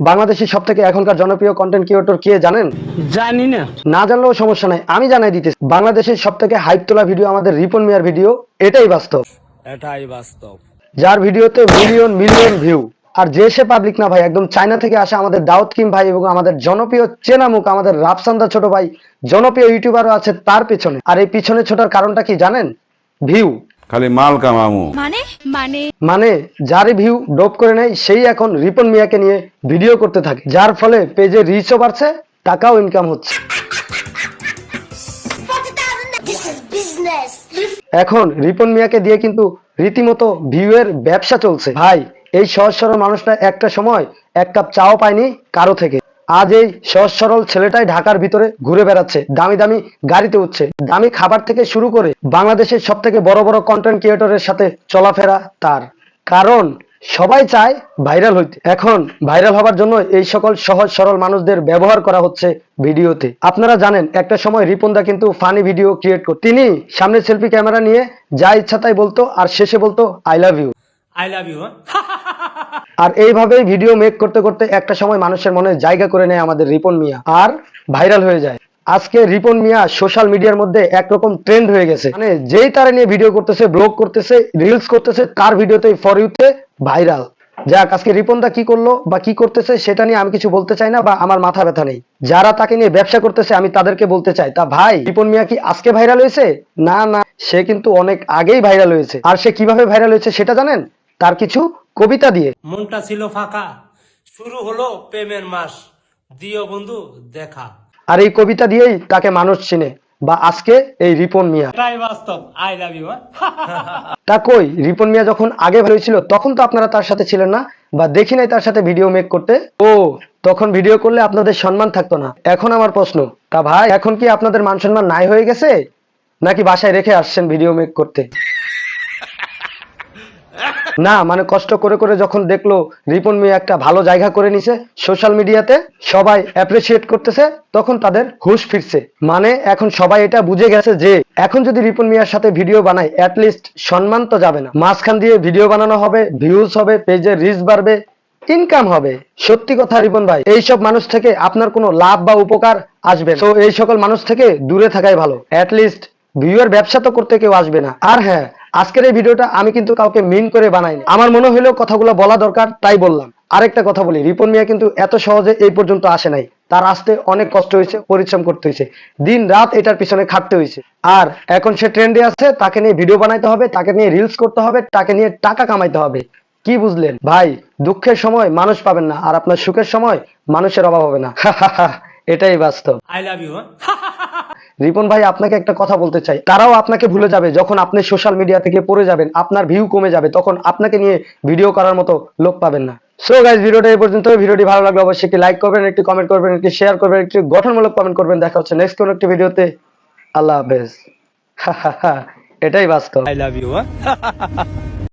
বাংলাদেশের সব থেকে এখনকার জনপ্রিয় কন্টেন্ট ক্রিয়েটর কে জানেন? জানি না। না জানলেও সমস্যা নাই আমি জানাই দিতেছি। বাংলাদেশের সব থেকে হাইপ তোলা ভিডিও আমাদের রিপন মিয়ার ভিডিও এটাই বাস্তব। এটাই বাস্তব। যার ভিডিওতে মিলিয়ন মিলিয়ন ভিউ আর যে সে পাবলিক না ভাই একদম চায়না থেকে আসা আমাদের দাউদ কিম ভাই এবং আমাদের জনপ্রিয় চেনা মুখ আমাদের রাফসান্দা ছোট ভাই জনপ্রিয় ইউটিউবারও আছে তার পিছনে। আর এই পিছনে ছোটার কারণটা কি জানেন? ভিউ খালি মাল কামামু। মানে? মানে? মানে যারই ভিউ ডোপ করে নেয় সেই এখন রিপন মিয়াকে নিয়ে ভিডিও করতে থাকে। যার ফলে পেজে রিচও বাড়ছে টাকাও ইনকাম হচ্ছে। This is business. এখন রিপন মিয়াকে দিয়ে কিন্তু রীতিমতো ভিউ এর ব্যবসা চলছে। ভাই এই সহজ সরল মানুষটা একটা সময় এক কাপ চাও পায়নি কারও থেকে। আজ এই সহজ সরল ছেলেটাই ঢাকার ভিতরে ঘুরে বেড়াচ্ছে। দামি দামি গাড়িতে উঠছে। দামি খাবার থেকে শুরু করে বাংলাদেশের সব থেকে বড় বড় কন্টেন্ট ক্রিয়েটরের সাথে চলাফেরা তার। কারণ সবাই চায় ভাইরাল হইতে। এখন ভাইরাল হবার জন্য এই সকল সহজ সরল মানুষদের ব্যবহার করা হচ্ছে ভিডিওতে। আপনারা জানেন, একটা সময় রিপনদা কিন্তু ফানি ভিডিও ক্রিয়েট করত তিনি সামনে সেলফি ক্যামেরা নিয়ে যা ইচ্ছা তাই বলতো, আর শেষে বলতো I love you I love you আর এইভাবেই ভিডিও মেক করতে করতে একটা সময় মানুষের মনে জায়গা করে নেয় আমাদের রিপন মিয়া। আর ভাইরাল হয়ে যায়। আজকে রিপন মিয়া সোশ্যাল মিডিয়ার মধ্যে একরকম ট্রেন্ড হয়ে গেছে। মানে যেই তারা নিয়ে ভিডিও করতেছে ব্লগ করতেছে রিলস করতেছে, তার ভিডিওতে ফর ইউতে ভাইরাল যাক, আজকে রিপন দা কি করল বা কি করতেছে সেটা নিয়ে আমি কিছু বলতে চাই না বা আমার মাথা ব্যথা নেই। যারা তাকে নিয়ে ব্যবসা করতেছে, আমি তাদেরকে বলতে চাই, তা ভাই, রিপন মিয়া কি আজকে ভাইরাল হয়েছে? না না, সে কিন্তু অনেক আগেই ভাইরাল হয়েছে। আর সে কীভাবে ভাইরাল হয়েছে সেটা জানেন? তার কিছু কবিতা দিয়ে। মনটা ছিল ফাঁকা। শুরু হলো প্রেমের মাস। দিও বন্ধু দেখা। আর এই কবিতা দিয়েই তাকে মানুষ চিনে। বা আজকে এই রিপন মিয়া। এটাই বাস্তব। আই লাভ ইউ তা কই রিপন মিয়া যখন আগে ভালো ছিল তখন তো আপনারা তার সাথে ছিলেন না বা দেখি নাই তার সাথে ভিডিও মেক করতে। ও তখন ভিডিও করলে আপনাদের সম্মান থাকতো না। এখন আমার প্রশ্ন তা ভাই এখন কি আপনাদের মান সম্মান নাই হয়ে গেছে? নাকি বাসায় রেখে আসছেন ভিডিও মেক করতে? না মানে কষ্ট করে করে যখন দেখল রিপন মিয়া একটা ভালো জায়গা করে নিছে সোশ্যাল মিডিয়াতে সবাই অ্যাপ্রিসিয়েট করতেছে, তখন তাদের হুশ ফিরছে। মানে এখন সবাই এটা বুঝে গেছে যে, এখন যদি রিপন মিয়ার সাথে ভিডিও বানায় অ্যাটলিস্ট সম্মান তো যাবে না। মাঝখান দিয়ে ভিডিও বানানো হবে ভিউজ হবে পেজের রিচ বাড়বে ইনকাম হবে। সত্যি কথা রিপন ভাই, এইসব মানুষ থেকে আপনার কোনো লাভ বা উপকার আসবে তো এই সকল মানুষ থেকে দূরে থাকাই ভালো। অ্যাটলিস্ট ভিউয়ার ব্যবসা তো করতে কেউ আসবে না। আর হ্যাঁ আজকের এই ভিডিওটা আমি কিন্তু কাউকে মিন করে বানাইনি। আমার মনে হলেও কথাগুলো বলা দরকার, তাই বললাম। আরেকটা কথা বলি, রিপন মিয়া কিন্তু এত সহজে এই পর্যন্ত আসে নাই। তার আসতে অনেক কষ্ট হয়েছে, পরিশ্রম করতে হয়েছে। দিন রাত এটার পিছনে খাটতে হয়েছে। আর এখন সে ট্রেন্ডে আছে, তাকে নিয়ে ভিডিও বানাইতে হবে, তাকে নিয়ে রিলস করতে হবে, তাকে নিয়ে টাকা কামাইতে হবে। কি বুঝলেন? ভাই, দুঃখের সময় মানুষ পাবেন না, আর আপনার সুখের সময় মানুষের অভাব হবে না। এটাই বাস্তব। আই লাভ ইউ রিপন ভাই, আপনাকে একটা কথা বলতে চাই। তারাও আপনাকে ভুলে যাবে, যখন আপনি সোশ্যাল মিডিয়া থেকে পড়ে যাবেন, আপনার ভিউ কমে যাবে, তখন আপনাকে নিয়ে ভিডিও করার মতো লোক পাবেন না। সো গাইজ ভিডিওটা এই পর্যন্ত। ভিডিওটি ভালো লাগলে অবশ্যই একটি লাইক করবেন, একটি কমেন্ট করবেন, একটি শেয়ার করবেন, একটি গঠনমূলক কমেন্ট করবেন। দেখা হচ্ছে নেক্সট কোন একটি ভিডিওতে আল্লাহ হাফেজ। এটাই বাস্তব। I love you